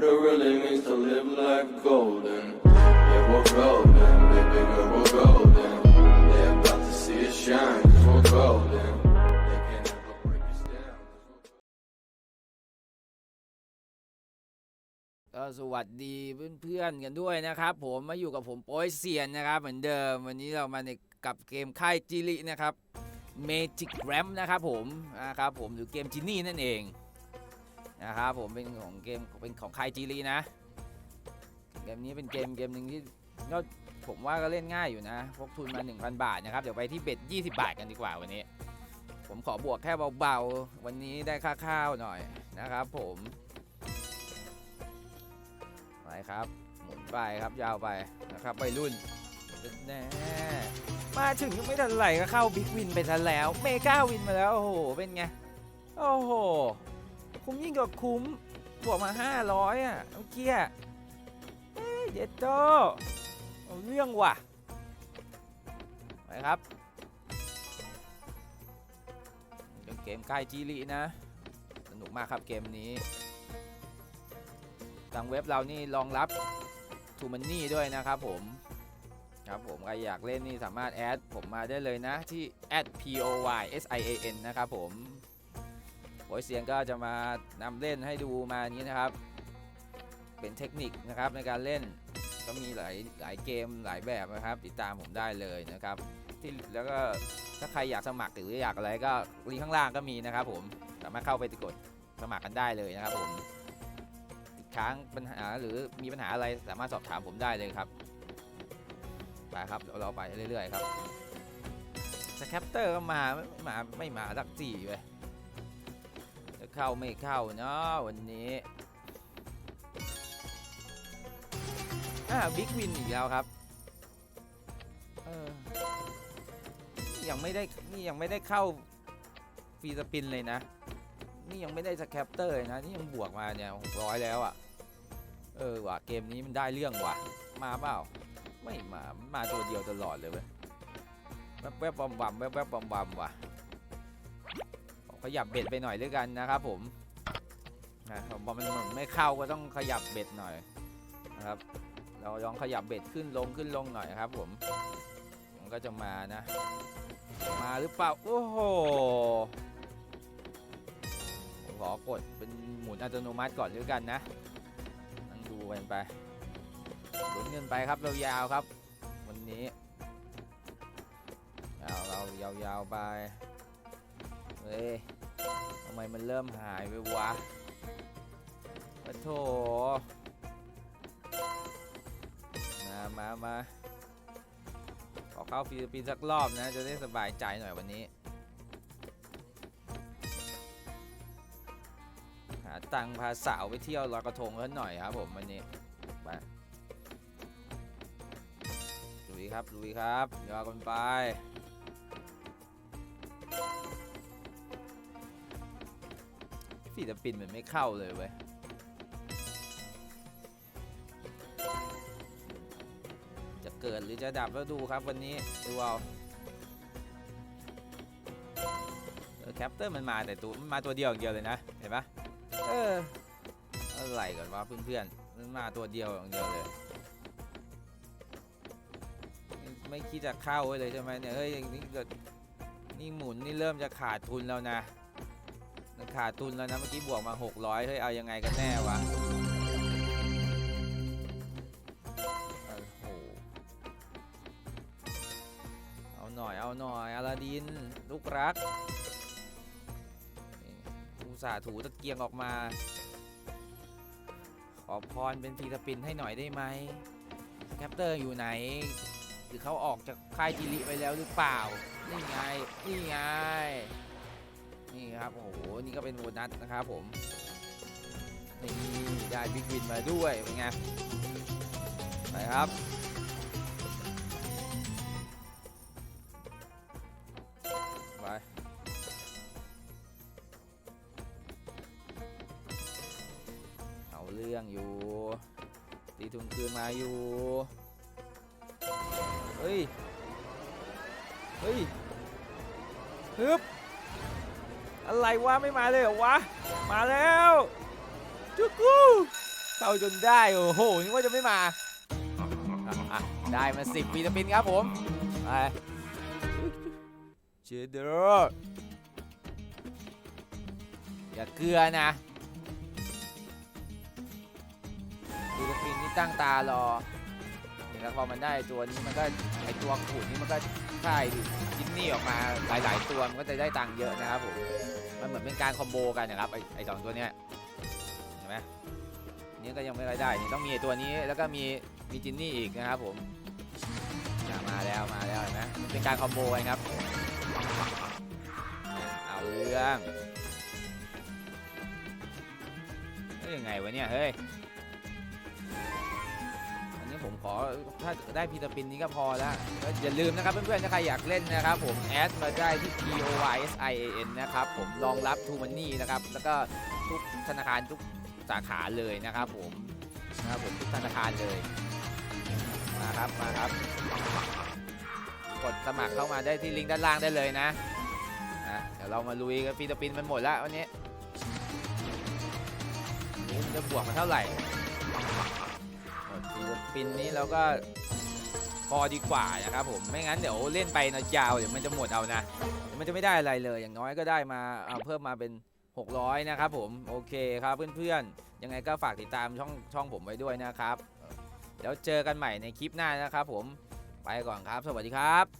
what it really means to live life golden. Yeah, we're golden, baby girl, we're golden. They're about to see us shine, cause we're golden. They can never break us down. ก็สวัสดีเพื่อนๆกันด้วยนะครับ ผมมาอยู่กับผมโป้ยเซียนนะครับ เหมือนเดิมวันนี้เรามาในกับเกมค่ายจิรินะครับ Magic Ram นะครับผมนะครับผมหรือเกมจินี่นั่นเอง นะครับผมเป็นของเกมเป็นของค่ายจิรินะเกมนี้เป็นเกมเกมหนึ่งที่ก็ผมว่าก็เล่นง่ายอยู่นะพกทุนมา 1,000 บาทนะครับ เดี๋ยวไปที่เบ็ด20 บาทกันดีกว่าวันนี้ ผมขอบวกแค่เบาๆ วันนี้ได้ค่าข้าวหน่อยนะครับผมไปครับ หมุนไปครับยาวไปนะครับไปรุ่นแน่มาถึงยังไม่ทันไหลก็เข้าบิ๊กวินไปทันแล้ว เมกาวินมาแล้ว โอ้โห เป็นไง โอ้โห คุ้มยิ่งกว่าคุ้มบวกมา500อะเมื่อกี้เฮ้ยเด็ดโตเอาเรื่องว่ะไปครับเป็นเกมใกล้จีรีนะ สนุกมากครับเกมนี้ทางเว็บเรานี่รองรับทูมันนี่ด้วยนะครับผมครับผมใครอยากเล่นนี่สามารถแอดผมมาได้เลยนะที่ p o y s i a n นะครับผม โอยเสียงก็จะมานำเล่นให้ดูมานี้นะครับ เป็นเทคนิคนะครับในการเล่นก็มีหลายหลายเกมหลายแบบนะครับ ติดตามผมได้เลยนะครับ ที่แล้วก็ถ้าใครอยากสมัครหรืออยากอะไรก็ลิงก์ข้างล่างก็มีนะครับ ผมสามารถเข้าไปกดสมัครกันได้เลยนะครับ ผมค้างปัญหาหรือมีปัญหาอะไรสามารถสอบถามผมได้เลยครับไปครับเราไปเรื่อยๆครับสแคปเตอร์ก็มาไม่มาไม่มาสักสี่ไปจะ เข้าไม่เข้าเนาะวันนี้อ่าบิ๊กวินอีกแล้วครับเออยังไม่ได้นี่ยังไม่ได้เข้าฟรีสปินเลยนะ นี่ยังไม่ได้สแคปเตอร์เลยนะนี่ยังบวกมาเนี่ยหกร้อยแล้วอะ่ะ เออว่ะเกมนี้มันได้เรื่องว่ะ มาเปล่า ไม่มา มาตัวเดียวตลอดเลยเว้ยแวบแวบบอมบอมแวบแวบบอมบอมว่ะ ขยับเบ็ดไปหน่อยด้วยกันนะครับผมนะพอมันเหมือนไม่เข้าก็ต้องขยับเบ็ดหน่อยนะครับ เราลองขยับเบ็ดขึ้นลงขึ้นลงหน่อยครับ ผม มันก็จะมานะ มาหรือเปล่าโอ้โหขอกดเป็นหมุนอัตโนมัติก่อนด้วยกันนะนั่งดูกันไปลุ้นเงินไปครับยาวๆครับ วันนี้ ยาวเรายาวๆไป เฮ้ยทำไมมันเริ่มหายไปวะปะโถมามามาขอเข้าฟิลิปปินส์สักรอบนะ จะได้สบายใจหน่อยวันนี้ หาตังพาสาวไปเที่ยวลอยกระทงกันหน่อยครับผมวันนี้ไปลุยครับลุยครับเดี๋ยวกันไป ฟิลิปปินส์มันไม่เข้าเลยเว้ยจะเกิดหรือจะดับแล้วดูครับวันนี้ดูเอาเออแคปเตอร์มันมาแต่ตัวมันมาตัวเดียวอย่างเดียวเลยนะเห็นปะเอออะไรก่อนวะเพื่อนๆมันมาตัวเดียวอย่างเดียวเลยไม่คิดจะเข้าเลยใช่ไหมเนี่ยเฮ้ยอย่างนี้เกิดนี่หมุนนี่เริ่มจะขาดทุนแล้วนะ มันขาดทุนแล้วนะเมื่อกี้บวกมา 600เฮ้ยเอายังไงกันแน่วะโอ้โหเอาหน่อยเอาหน่อยอลาดินลูกรักอุตส่าห์ถูตะเกียงออกมา ขอพรเป็นฟีสปินให้หน่อยได้ไหมแคปเตอร์อยู่ไหนหรือเขาออกจากค่ายจิริไปแล้วหรือเปล่า นี่ไง นี่ไง นี่ครับโอ้โหนี่ก็เป็นโบนัสนะครับผมนี่ได้บิ๊กวินมาด้วยเป็นไงไปครับไปเอาเรื่องอยู่ตีทุนคืนมาอยู่เฮ้ยเฮ้ยฮึบ อะไรวะไม่มาเลยเหรอวะ มาแล้วจุกกูเข้าจนได้โอ้โหนึกว่าจะไม่มาอะอะได้มาสิบฟิลิปปินครับผมไปเชเดอร์อย่าเกลือนะฟิลิปปินส์นี่ตั้งตารอนี่แล้วพอมันได้ตัวนี้มันก็ไอตัวขูดนี่มันก็ใช่ดิจินนี่ออกมาหลาย ๆ ตัวมันก็จะได้ตังค์เยอะนะครับผม มันเหมือนเป็นการคอมโบกันนะครับไอไอสองตัวเนี้ยเห็นไหมนี่ก็ยังไม่ค่อยได้นี่ต้องมีตัวนี้แล้วก็มีมีจินนี่อีกนะครับผมมาแล้วมาแล้วเห็นไหมเป็นการคอมโบกันครับเอาเรื่องเฮ้ยยังไงวะเนี่ยเฮ้ย ผมขอถ้าได้พีตาปินนี้ก็พอแล้วอย่าลืมนะครับเพื่อนๆถ้าใครอยากเล่นนะครับ ผมแอดมาได้ที่ P O Y S I A N นะครับผมรองรับ True Money นะครับแล้วก็ทุกธนาคารทุกสาขาเลยนะครับ ผมนะครับผมทุกธนาคารเลยมาครับมาครับ กดสมัครเข้ามาได้ที่ลิงก์ด้านล่างได้เลยนะอะเดี๋ยวเรามาลุยกันฟิลิปปินมันหมดแล้ววันนี้มันจะบวกมาเท่าไหร่ ปินนี้เราก็พอดีกว่านะครับผมไม่งั้นเดี๋ยวเล่นไปนะยาวเดี๋ยวมันจะหมดเอานะเดี๋ยวมันจะไม่ได้อะไรเลยอย่างน้อยก็ได้มาเอาเพิ่มมาเป็น 600 นะครับผมโอเคครับเพื่อนๆ ยังไงก็ฝากติดตามช่องช่องผมไว้ด้วยนะครับ แล้วเจอกันใหม่ในคลิปหน้านะครับผมไปก่อนครับ สวัสดีครับ